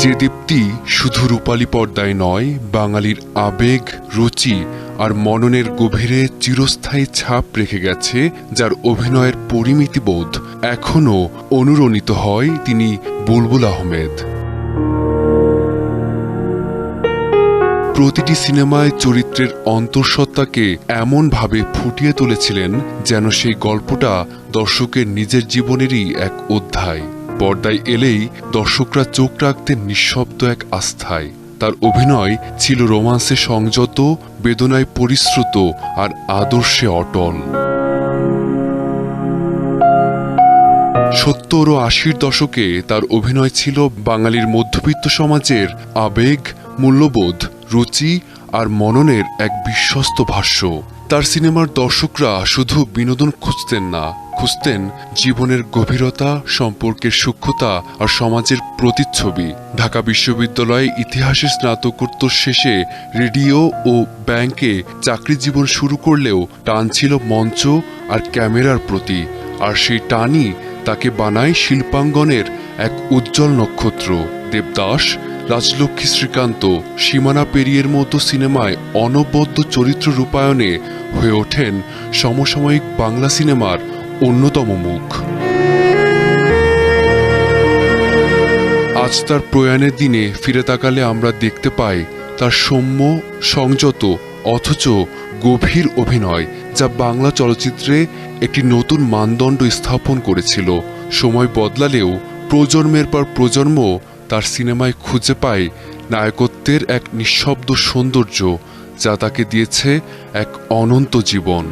যে দীপ্তি শুধু রূপালী পর্দায় নয়, বাঙালির আবেগ, রুচি আর মননের গভীরে চিরস্থায়ী ছাপ রেখে গেছে, যার অভিনয়ের পরিমিতিবোধ এখনও অনুরণিত হয় তিনি বুলবুল আহমেদ। প্রতিটি সিনেমায় চরিত্রের অন্তঃসত্ত্বাকে এমনভাবে ফুটিয়ে তুলেছিলেন যেন সেই গল্পটা দর্শকের নিজের জীবনেরই এক অধ্যায়। পর্দায় এলেই দর্শকরা চোখ রাখতেন নিঃশব্দ এক আস্থায়। তার অভিনয় ছিল রোমান্সে সংযত, বেদনায় পরিশ্রুত আর আদর্শে অটল। সত্তর ও আশির দশকে তার অভিনয় ছিল বাঙালির মধ্যবিত্ত সমাজের আবেগ, মূল্যবোধ, রুচি আর মননের এক বিশ্বস্ত ভাষ্য। তার সিনেমার দর্শকরা শুধু বিনোদন খুঁজতেন না, খুঁজতেন জীবনের গভীরতা, সম্পর্কের সূক্ষ্মতা আর সমাজের প্রতিচ্ছবি। ঢাকা বিশ্ববিদ্যালয়ে ইতিহাসে স্নাতকোত্তর শেষে রেডিও ও ব্যাংকে চাকরি জীবন শুরু করলেও টান ছিল মঞ্চ আর ক্যামেরার প্রতি, আর সেই টানই তাকে বানায় শিল্পাঙ্গনের এক উজ্জ্বল নক্ষত্র। দেবদাস রাজলক্ষ্মী শ্রীকান্ত সীমানা পেরিয়ের মতো সিনেমায় অনবদ্য চরিত্র রূপায়ণে হয়ে ওঠেন সমসাময়িক বাংলা সিনেমার অন্যতম মুখ। আজ তার প্রয়াণের দিনে ফিরে তাকালে আমরা দেখতে পাই তার সৌম্য, সংযত, অথচ গভীর অভিনয়, যা বাংলা চলচ্চিত্রে একটি নতুন মানদণ্ড স্থাপন করেছিল। সময় বদলালেও প্রজন্মের পর প্রজন্ম তার সিনেমায় খুঁজে পায় নায়কত্বের এক নিঃশব্দ সৌন্দর্য, যা তাকে দিয়েছে এক অনন্ত জীবন।